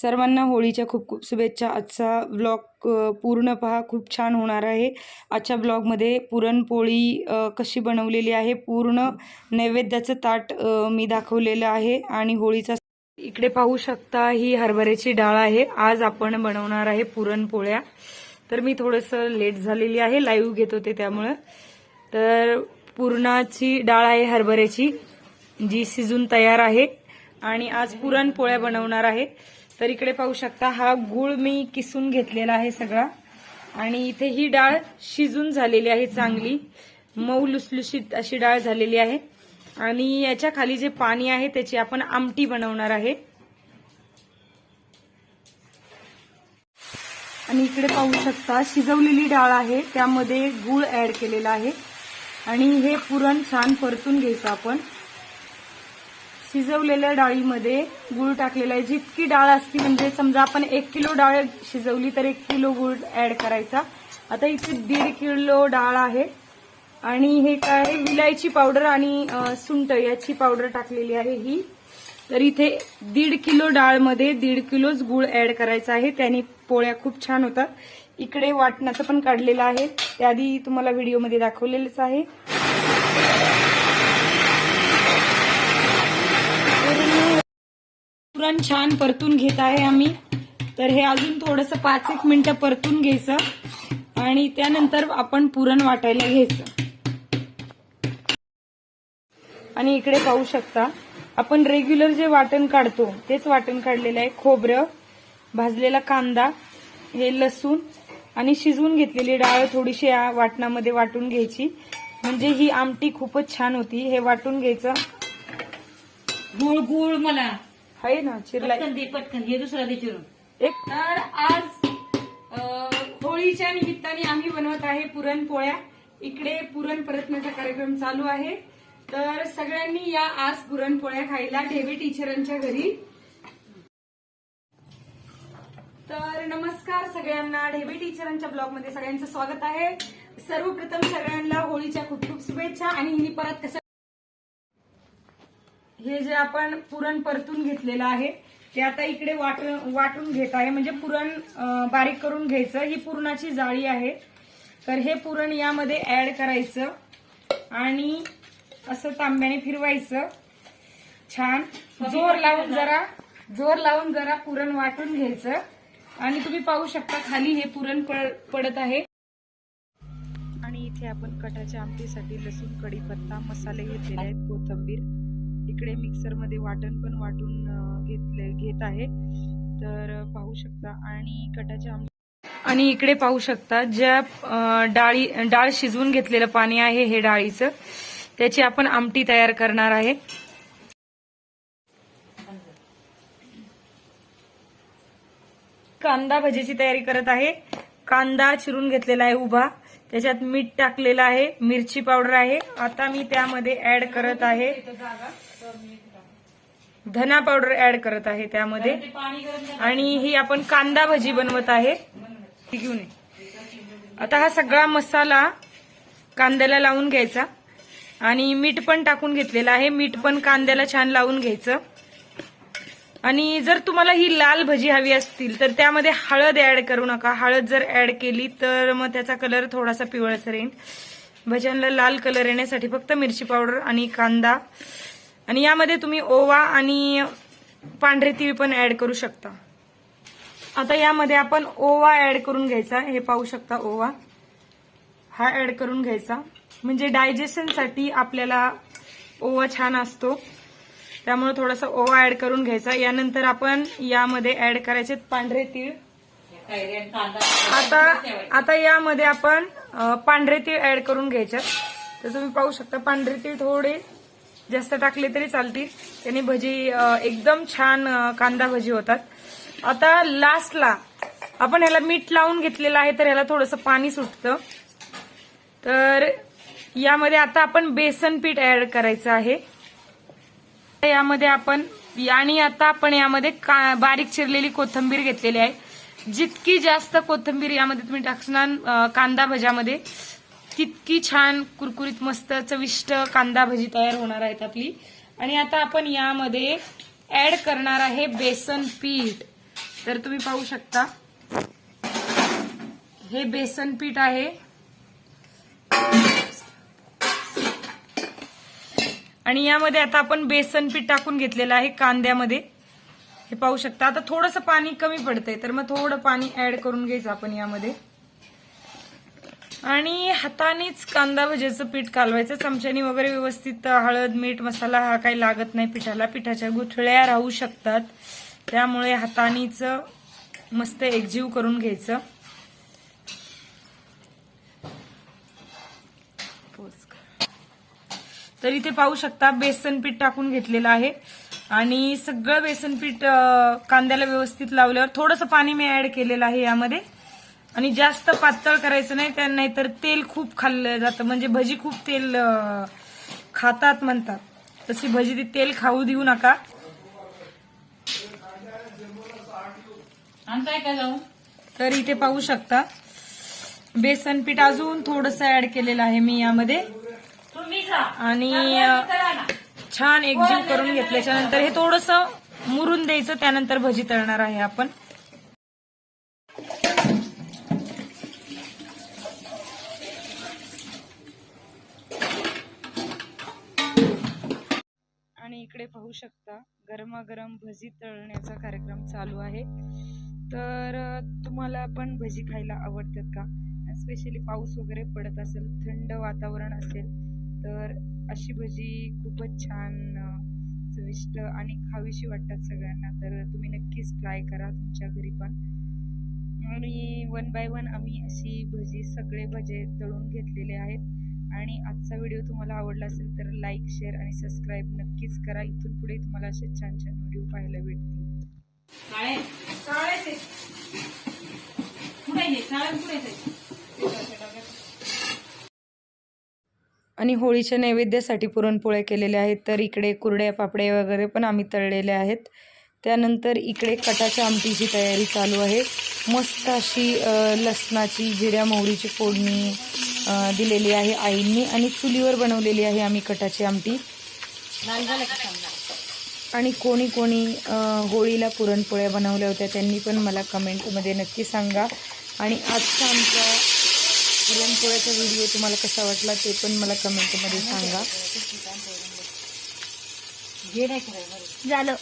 सर्वांना होळीच्या खूप खूप शुभेच्छा. आजचा ब्लॉग पूर्ण पहा. खूप छान होणार आहे. आजच्या ब्लॉगमध्ये पुरणपोळी कशी बनवलेली आहे पूर्ण नैवेद्याचं ताट मी दाखवलेलं आहे आणि होळीचा इकडे पाहू शकता ही हरभऱ्याची डाळ आहे. आज आपण बनवणार आहे पुरणपोळ्या. तर मी थोडंसं लेट झालेली आहे लाईव्ह घेत होते त्यामुळं. तर पुरणाची डाळ आहे हरभऱ्याची जी शिजून तयार आहे. आणि आज पुरणपोळ्या बनवणार आहे. तर इकडे पाहू शकता हा गुळ मी किसून घेतलेला आहे सगळा. आणि इथे ही डाळ शिजून झालेली आहे चांगली. मऊ लुसलुशीत अशी डाळ झालेली आहे. आणि याच्या खाली जे पाणी आहे त्याची आपण आमटी बनवणार आहे. आणि इकडे पाहू शकता शिजवलेली डाळ आहे. त्यामध्ये गूळ ऍड केलेला आहे. आणि हे पुरण छान परतून घ्यायचं आपण. शिजवलेल्या डाळीमध्ये गूळ टाकलेला आहे. जितकी डाळ असती म्हणजे समजा आपण एक किलो डाळ शिजवली तर एक किलो गूळ ऍड करायचा. आता इथे दीड किलो डाळ आहे. आणि हे काय आहे, विलायची पावडर आणि सुंट याची पावडर टाकलेली आहे ही. तर इथे दीड किलो डाळमध्ये दीड किलोच गुळ ऍड करायचा आहे. त्याने पोळ्या खूप छान होतात. इकडे वाटणाचं पण काढलेलं आहे. त्याआधी तुम्हाला व्हिडिओमध्ये दाखवलेलंच आहे. पण छान परतून घेत आहे आम्ही. तर हे अजून थोडंसं पाच एक मिनिटं परतून घ्यायचं आणि त्यानंतर आपण पुरण वाटायला घ्यायचं. आणि इकडे पाहू शकता आपण रेग्युलर जे वाटण काढतो तेच वाटण काढलेलं आहे. खोबरं भाजलेला कांदा हे लसूण आणि शिजवून घेतलेली डाळ थोडीशी या वाटणामध्ये वाटून घ्यायची. म्हणजे ही आमटी खूपच छान होती. हे वाटून घ्यायचं. गुळ गुळ मला. आहे ना चिरला पटकन दे पटकन हे दुसरा दे चिरून. एक. तर आज अ, होळीच्या निमित्ताने आम्ही बनवत आहे पुरणपोळ्या. इकडे पुरण परतण्याचा कार्यक्रम चालू आहे. तर सगळ्यांनी या आज पुरणपोळ्या खायला ढेबे टीचरांच्या घरी. तर नमस्कार सगळ्यांना. ढेबे टीचरांच्या ब्लॉगमध्ये सगळ्यांचं स्वागत आहे. सर्वप्रथम सगळ्यांना होळीच्या खूप खूप शुभेच्छा आणि हिनी परत कशा हे जे आपण पुरण परतून घेतलेलं आहे ते आता इकडे वाट वाटून घेत आहे. म्हणजे पुरण बारीक करून घ्यायचं. ही पुरणाची जाळी आहे. तर हे पुरण यामध्ये ऍड करायचं. आणि असं तांब्याने फिरवायचं. छान. जोर लावून जरा जोर लावून जरा पुरण वाटून घ्यायचं. आणि तुम्ही पाहू शकता खाली हे पुरण पड- पडत आहे. आणि इथे आपण कटाच्या आमटीसाठी लसूण कढीपत्ता मसाले घेतलेले आहेत कोथंबीर. इकडे मिक्सरमध्ये वाटण पण वाटून घेतले घेत आहे. तर पाहू शकता. आणि कटाच्या आम आणि इकडे पाहू शकता ज्या डाळी डाळ शिजवून घेतलेलं पाणी आहे हे डाळीचं. त्याची आपण आमटी तयार करणार आहे. कांदा भजीची तयारी करत आहे. कांदा चिरून घेतलेला आहे उभा. त्याच्यात मीठ टाकलेलं आहे. मिरची पावडर आहे. आता मी त्यामध्ये ऍड करत आहे. धना पावडर ऍड करत आहे त्यामध्ये. आणि ही आपण कांदा भजी बनवत आहे. घेऊन. आता हा सगळा मसाला कांद्याला लावून घ्यायचा. आणि मीठ पण टाकून घेतलेलं आहे. मीठ पण कांद्याला छान लावून घ्यायचं. आणि जर तुम्हाला ही लाल भजी हवी असतील तर त्यामध्ये हळद ऍड करू नका. हळद जर ऍड केली तर मग त्याचा कलर थोडासा पिवळसर येईल. भज्यांना लाल कलर येण्यासाठी फक्त मिरची पावडर आणि कांदा आणि यामध्ये तुम्ही ओवा आणि पांढरे तीळ पण ऍड करू शकता. आता यामध्ये आपण ओवा ऍड करून घ्यायचा. हे पाहू शकता ओवा. हा ऍड करून घ्यायचा. म्हणजे डायजेशनसाठी आपल्याला ओवा छान असतो. त्यामुळे थोडासा ओवा ऍड करून घ्यायचा. यानंतर आपण यामध्ये ऍड करायचे पांढरे तीळ. आता आता यामध्ये आपण पांढरे तीळ ऍड करून घ्यायच्यात तर तुम्ही पाहू शकता पांढरे तीळ थोडे जास्त टाकले तरी चालतील. त्याने भजी एकदम छान कांदा भजी होतात. आता लास्टला आपण ह्याला मीठ लावून घेतलेलं आहे तर ह्याला थोडंसं पाणी सुटतं. तर यामध्ये आता आपण बेसन पीठ ऍड करायचं आहे. यामध्ये आपण आणि आता आपण यामध्ये का- बारीक चिरलेली कोथिंबीर घेतलेली आहे. जितकी जास्त कोथिंबीर यामध्ये तुम्ही टाकणार कांदा भज्यामध्ये तितकी छान कुरकुरीत मस्त चविष्ट कांदा भजी तयार होणार आहेत आपली. आणि आता आपण यामध्ये ऍड करणार आहे बेसन पीठ. तर तुम्ही पाहू शकता. हे बेसन पीठ आहे. आणि यामध्ये आता आपण बेसन पीठ टाकून घेतलेलं आहे कांद्यामध्ये. हे पाहू शकता. आता थोडस पाणी कमी पडतंय तर मग थोडं पाणी ऍड करून घ्यायचं आपण यामध्ये. आणि हातानेच कांदा भज्याचं पीठ कालवायचं. चमच्यानी वगैरे व्यवस्थित हळद मीठ मसाला हा काही लागत नाही पिठाला. पिठाच्या गुठळ्या राहू शकतात. त्यामुळे हातानीच मस्त एकजीव करून घ्यायचं. तर इथे पाहू शकता बेसन पीठ टाकून घेतलेलं आहे. आणि सगळं बेसन पीठ कांद्याला व्यवस्थित लावल्यावर थोडंसं पाणी मी ऍड केलेलं आहे यामध्ये. आणि जास्त पातळ करायचं नाही त्या नाहीतर तेल खूप खाल्लं जातं. म्हणजे भजी खूप तेल खातात म्हणतात. तशी भजी ती तेल खाऊ देऊ नका. आणि काय काय जाऊ? तर इथे पाहू शकता. बेसन पीठ अजून थोडंसं ऍड केलेलं आहे मी यामध्ये. आणि छान एकजीव करून घेतल्याच्या नंतर हे थोडस मुरून द्यायचं त्यानंतर भजी तळणार आहे आपण आणि इकडे पाहू शकता गरमागरम भजी तळण्याचा कार्यक्रम चालू आहे. तर तुम्हाला पण भजी खायला आवडतात का? स्पेशली पाऊस वगैरे पडत असेल थंड वातावरण असेल तर अशी भजी खूपच छान चविष्ट आणि खावीशी वाटतात सगळ्यांना. तर तुम्ही नक्कीच ट्राय करा तुमच्या घरी पण. आणि वन बाय वन आम्ही अशी भजी सगळे भजे तळून घेतलेले आहेत. आणि आजचा व्हिडिओ तुम्हाला आवडला असेल तर लाईक शेअर आणि सबस्क्राईब नक्कीच करा. इथून पुढे तुम्हाला असे छान छान व्हिडिओ पाहायला भेटतील. आणि होळीच्या नैवेद्यासाठी पुरणपोळ्या केलेल्या आहेत तर इकडे कुरड्या पापड्या वगैरे पण आम्ही तळलेल्या आहेत. त्यानंतर इकडे कटाच्या आमटीची तयारी चालू आहे. मस्त अशी लसणाची जिऱ्या मोहरीची फोडणी दिलेली आहे आईंनी आणि चुलीवर बनवलेली आहे आम्ही कटाची आमटी. आणि कोणी कोणी होळीला पुरणपोळ्या बनवल्या होत्या त्यांनी पण मला कमेंटमध्ये नक्की सांगा. आणि आजचा आमचा पुरणपोळ्याचा व्हिडिओ तुम्हाला कसा वाटला ते पण मला कमेंटमध्ये सांगा. झालं.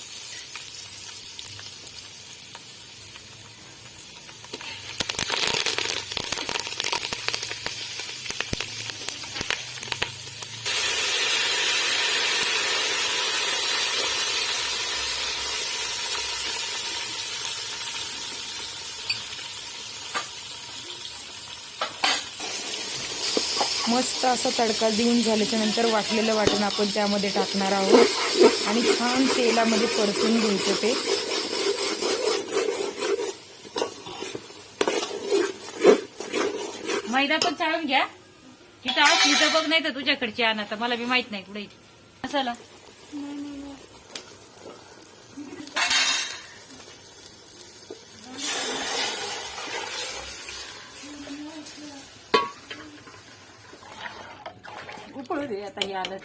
मस्त असा तडका देऊन झाल्याच्यानंतर वाटलेलं वाटण आपण त्यामध्ये टाकणार आहोत. आणि छान तेलामध्ये परतून घ्यायचं ते. मैदा पण चाळून घ्या. तिथं असली तर बघ नाही तर तुझ्याकडची आण आता. मला बी माहीत नाही कुठे मसाला. आता हे आलं.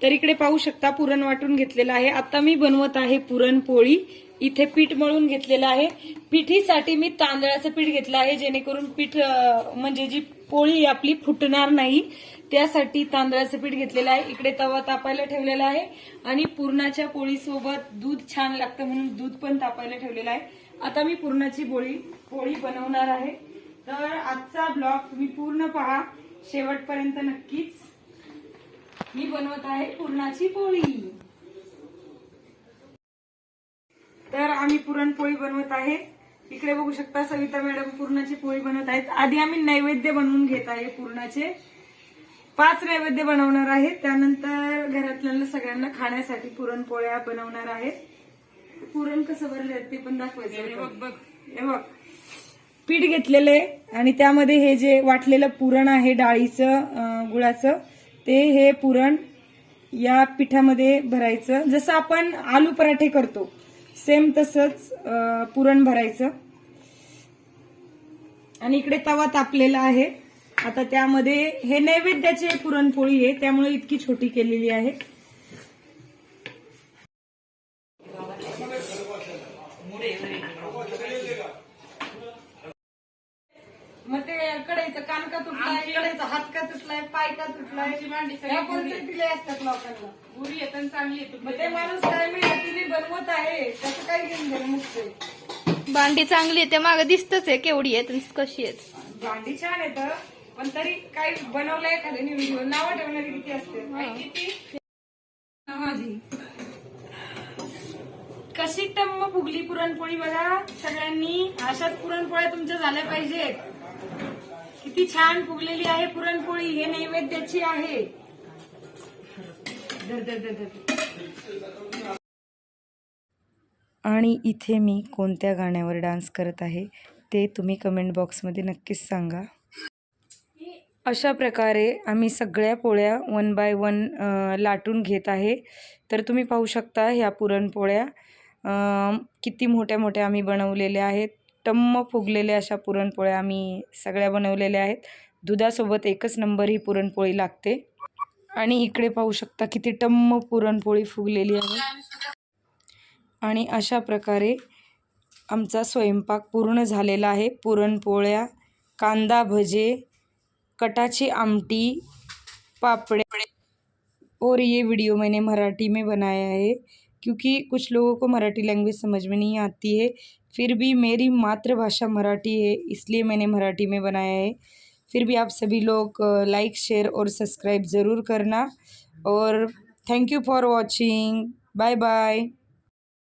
तर इकडे पाहू शकता पुरण वाटून घेतलेलं आहे. आता मी बनवत आहे पुरणपोळी इथे पीठ मळून घेतलेलं आहे. पिठीसाठी मी तांदळाचं पीठ घेतलं आहे जेणेकरून पीठ म्हणजे जी पोळी आपली फुटणार नाही. त्यासाठी तांदळाचं पीठ घेतलेलं आहे. इकडे तवा तापायला ठेवलेला आहे. आणि पुरणाच्या पोळीसोबत दूध छान लागतं म्हणून दूध पण तापायला ठेवलेलं आहे. आता मी पुरणाची पोळी पोळी बनवणार आहे. तर आजचा ब्लॉग तुम्ही पूर्ण पहा. शेवटपर्यंत नक्कीच. मी बनवत आहे पुरणाची पोळी. तर आम्ही पुरणपोळी बनवत आहे. इकडे बघू शकता सविता मॅडम पुरणाची पोळी बनवत आहेत. आधी आम्ही नैवेद्य बनवून घेत आहे पुरणाचे. पाच नैवेद्य बनवणार आहे. त्यानंतर घरातल्या सगळ्यांना खाण्यासाठी पुरणपोळ्या बनवणार आहेत पुरण कसं भरले ते पण दाखवायचं बघ बघ. हे बघ. पीठ घेतलेलं आहे आणि त्यामध्ये हे जे वाटलेलं पुरण आहे डाळीचं गुळाचं ते हे पुरण या पिठामध्ये भरायचं. जसं आपण आलू पराठे करतो सेम तसंच पुरण भरायचं. आणि इकडे तवा तापलेला आहे. आता त्यामध्ये हे नैवेद्याची पुरणपोळी आहे त्यामुळे इतकी छोटी केलेली आहे मग ते कडायचं कान का तुटलाय कडायचा हात का तुटलाय पाय का तुटलाय या परिस्थिती दिले असतात लोकांना? पुरी येतात चांगली येते मग ते माणूस काय मी तिने बनवत आहे त्याचं काय घेऊन गेलं मुक्त भांडी चांगली आहे ते मागं दिसतच आहे केवढी आहेत आणि कशी आहेत. भांडी छान येतं पण तरी काही बनवलंय एखाद्याने व्हिडिओ नावं ठेवणारी किती असते? किती? माझी कशी टम्म फुगली पुरणपोळी बघा. सगळ्यांनी अशाच पुरणपोळ्या तुमच्या झाल्या पाहिजेत. किती छान फुगलेली आहे पुरणपोळी हे नैवेद्याची आहे. आणि इथे मी कोणत्या गाण्यावर डान्स करत आहे ते तुम्ही कमेंट बॉक्समध्ये नक्कीच सांगा. अशा प्रकारे आम्ही सगळ्या पोळ्या वन बाय वन लाटून घेत आहे. तर तुम्ही पाहू शकता ह्या पुरणपोळ्या. किती मोठ्या मोठ्या आम्ही बनवलेल्या आहेत. टम्म फुगलेल्या अशा पुरणपोळ्या आम्ही सगळ्या बनवलेल्या आहेत. दुधासोबत एकच नंबर ही पुरणपोळी लागते. आणि इकडे पाहू शकता किती टम्म पुरणपोळी फुगलेली आहे. आणि अशा प्रकारे आमचा स्वयंपाक पूर्ण झालेला आहे. पुरणपोळ्या कांदा भजे कटाची आमटी पापड़े और ये वीडियो मैंने मराठी में बनाया है. क्योंकि कुछ लोगों को मराठी लैंग्वेज समझ में नहीं आती है. फिर भी मेरी मातृभाषा मराठी है, इसलिए मैंने मराठी में बनाया है। फिर भी आप सभी लोग लाइक शेयर और सब्सक्राइब ज़रूर करना। और thank you for watching bye bye